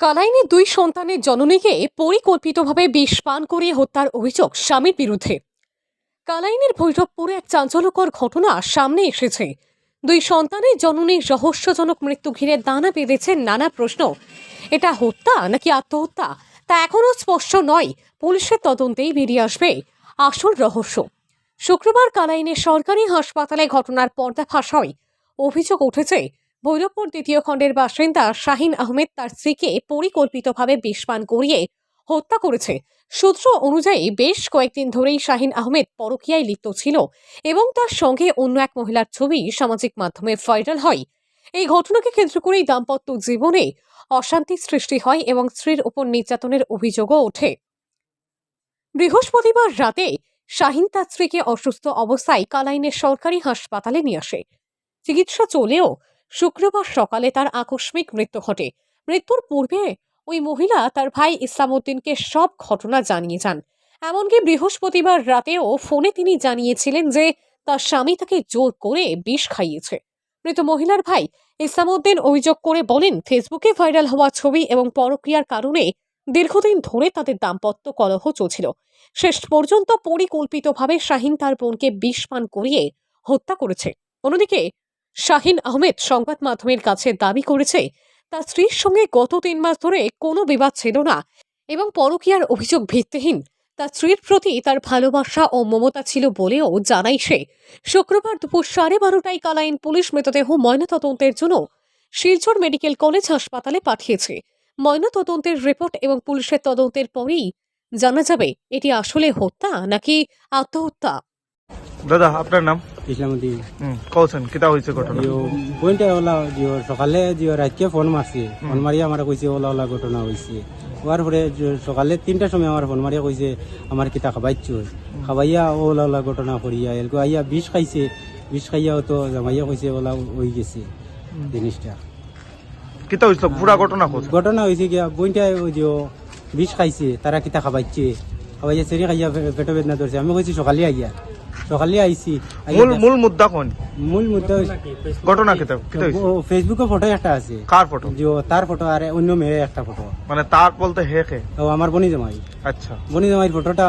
কালাইনে দুই সন্তানের জননীকে পরিকল্পিতভাবে বিষ পান করিয়ে হত্যার অভিযোগ স্বামীর বিরুদ্ধে। কালাইনের ভৈরবপুরে এক চাঞ্চল্যকর ঘটনা সামনে এসেছে। দুই সন্তানের জননীর রহস্যজনক মৃত্যু ঘিরে দানা বেঁধেছে নানা প্রশ্ন। এটা হত্যা নাকি আত্মহত্যা? তা এখনও স্পষ্ট নয়। পুলিশের তদন্তেই বেরিয়ে আসবে আসল রহস্য। শুক্রবার কালাইনের সরকারি হাসপাতালে ঘটনার পর্দাফাঁস হয়। অভিযোগ উঠেছে ভৈরবপুর দ্বিতীয় খণ্ডের বাসিন্দা শাহিন আহমেদ তার স্ত্রীকে পরিকল্পিতভাবে বিষপান করিয়ে হত্যা করেছে। সূত্র অনুযায়ী বেশ কয়েকদিন ধরেই শাহিন আহমেদ পরকীয়ায় লিপ্ত ছিল এবং তার সঙ্গে অন্য এক মহিলার ছবি সামাজিক মাধ্যমে ভাইরাল হয়। এই ঘটনাকে কেন্দ্র করেই দাম্পত্য জীবনে অশান্তি সৃষ্টি হয় এবং স্ত্রীর উপর নির্যাতনের অভিযোগও ওঠে। বৃহস্পতিবার রাতে শাহিন তার স্ত্রীকে অসুস্থ অবস্থায় কালাইনের সরকারি হাসপাতালে নিয়ে আসে। চিকিৎসা চলেও শুক্রবার সকালে তার আকস্মিক মৃত্যু ঘটে। মৃত্যুর পূর্বে ওই মহিলা তার ভাই ইসলামউদ্দিনকে সব ঘটনা জানিয়ে যান। এমনকি বৃহস্পতিবার রাতেও ফোনে তিনি জানিয়েছিলেন যে তার স্বামী তাকে জোর করে বিষ খাইয়েছে। মৃত মহিলার ভাই ইসলামউদ্দিন অভিযোগ করে বলেন, ফেসবুকে ভাইরাল হওয়া ছবি এবং পরক্রিয়ার কারণে দীর্ঘদিন ধরে তাদের দাম্পত্য কলহ চলছিল। শেষ পর্যন্ত পরিকল্পিতভাবে শাহিন তার বোনকে বিষ পান করিয়ে হত্যা করেছে। অন্যদিকে শাহিন আহমেদ সংবাদ মাধ্যমের কাছে দাবি করেছে, তার স্ত্রীর সঙ্গে গত তিন মাস ধরে কোনো বিবাদ ছিল না এবং পরকীয়ার অভিযোগ ভিত্তিহীন। তার স্ত্রীর প্রতি তার ভালোবাসা ও মমতা ছিল বলেও জানাই সে। শুক্রবার দুপুর সাড়ে বারোটায় কালাইন পুলিশ মৃতদেহ ময়নাতদন্তের জন্য শিলচর মেডিকেল কলেজ হাসপাতালে পাঠিয়েছে। ময়নাতদন্তের রিপোর্ট এবং পুলিশের তদন্তের পরেই জানা যাবে, এটি আসলে হত্যা নাকি আত্মহত্যা। দাদা আপনার নাম? ইসলামুদ্দিন কিতা হয়েছে ঘটনা? বইনটা ওলা জিও সকালে জিও রাতকে ফোন মারছে ফোন মারিয়া আমার কইছে ওলা ওলা ঘটনা হয়েছে হওয়ার পরে সকালে তিনটার সময় আমার ফোন মারিয়া কইছে আমার কিতা খাবাইছ? খাবাইয়া ওলা ওলা ঘটনা করিয়া এলকো আইয়া বিষ খাইছে। বিষ খাইয়াও তো জামাইয়া কইছে ওলা হয়ে গেছে। জিনিসটা কিতা হয়েছিল পুরা ঘটনা ঘটনা হয়েছে গিয়া বইনটা ওই যে বিষ খাইছে তারা কিতা খাবাইছে? খাবাইয়া সেরি খাইয়া পেটো বেদনা ধরছে আমি কইছি সকালে আইয়া। সকালে আইছি মূল মূল মুদ্দা কোন? মূল মুদ্রা ঘটনা কিতা হয়েছে ফেসবুকে ফটো একটা আছে। কার ফটো যে তার ফটো আর অন্য মেয়ের একটা ফটো মানে তার বলতে হে কে? ও আমার বনি জামাই। আচ্ছা। বনি জামাইয়ের ফটোটা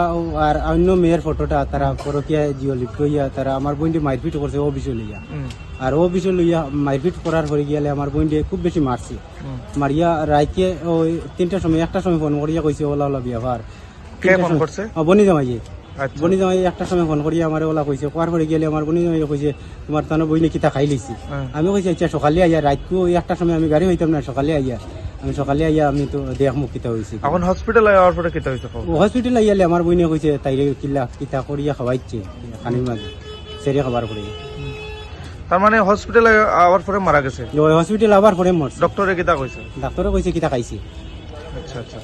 আর অন্য মেয়ের ফটোটা তারা পরকিয়া জিও লিপ্ত হইয়া তারা আমার বোনটি মারপিট করছে ও বিষয় লইয়া। আর ও বিষয় লইয়া মারপিট করার পরে গিয়ালে আমার বোনটি খুব বেশি মারছে। মারিয়া রাইকে ওই তিনটার সময় একটা সময় ফোন করিয়া কইছে ওলা ওলা ব্যবহার কে ফোন করছে? বনি আচ্ছা বনি জামাই একটা সময় ফোন করিয়া আমার ওলা কইছে কোয়ার পরে গেলে আমার বনি জামাই কইছে তোমার তানো বইনে কিতা খাই লিছি? হ্যাঁ। আমি কইছি আচ্ছা সকালে আইয়া রাতকু ওই একটা সময় আমি গাড়ি হইতাম না সকালে আইয়া আমি সকালে আইয়া আমি তো দেখ মুখ কিতা হয়েছি এখন হসপিটালে যাওয়ার পরে কিতা হয়েছে হসপিটাল আইয়ালে আমার বইনে কইছে তাইরে কিলা কিতা করিয়া খাওয়াইছে খানির মাঝে সেরে খাবার পরে। তার মানে হসপিটালে আওয়ার পরে মারা গেছে? হসপিটাল আবার পরে মরছে। ডক্টরে কিতা কইছে? ডাক্তারে কইছে কিতা খাইছে? আচ্ছা আচ্ছা।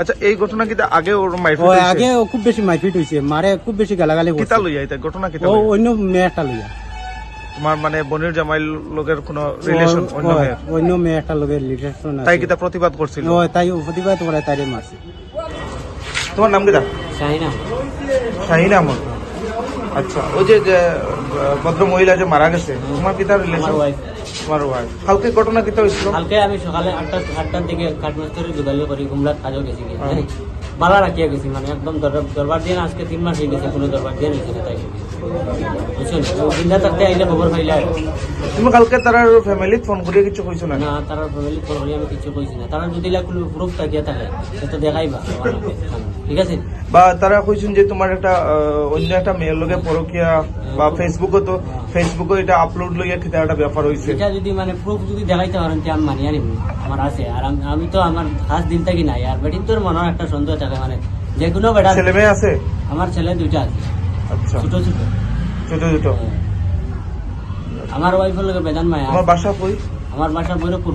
আচ্ছা এই ঘটনা কিতা আগে ওর আগে ও খুব বেশি মারপিট হইছে মারে খুব বেশি গালাগালি কিতা করছে। লইয়া এটা? ঘটনা কিতা ও অন্য মেয়ে একটা লইয়া। তোমার মানে বনির জামাই লোকের কোনো রিলেশন অন্য মেয়ের? অন্য মেয়ে একটা লোকের রিলেশন তাই আছে। কিতা প্রতিবাদ করছিল? ও তাই প্রতিবাদ করে মারছে। তোমার নাম কিতা? চাইনা শাহিন আহমদ আচ্ছা ওই যে ভদ্র মহিলা যে মারা গেছে তোমার কিতা রিলেশন তোমার ওয়াইফ কালকে ঘটনা কিতা হয়েছিল কালকে আমি সকালে আটটা আটটার দিকে কাঠমাস্তুরি যোগাযোগ করি কুমড়ার কাজও গেছি। বালা রাখিয়া গেছি মানে একদম দরবার দিয়ে আজকে তিন মাস হয়ে গেছে কোনো দরবার দিয়ে নিয়েছে তাই বুঝছেন থাকতে আইলে খবর পাইলে তুমি কালকে তার ফ্যামিলি ফোন করিয়ে কিছু কইছো না? না তারা ফ্যামিলি ফোন করি আমি কিছু কইছি না। তারা যদি কোনো প্রুফ থাকিয়া থাকে দেখাইবা। ঠিক আছে? বা তারা কইছেন যে তোমার একটা অন্য একটা মেয়ের লগে পরকিয়া বা ফেসবুকে তো ফেসবুকে এটা আপলোড লইয়া কিতা একটা ব্যাপার হইছে এটা যদি মানে প্রুফ যদি দেখাইতে পারেন যে আমি মানিয়ে নিব আমার আছে। আর আমি- তো আমার খাস দিন থাকি নাই। আর বেটির তোর মনের একটা সন্দেহ থাকে মানে। যে কোনো বেটা ছেলে মেয়ে আছে? আমার ছেলে দুইটা আছে। আচ্ছা। ছোট ছোট? ছোট ছোট। আমার ওয়াইফের বেদান মায়া। আমার বাসা কই? আমার বাসা বৈরবপুর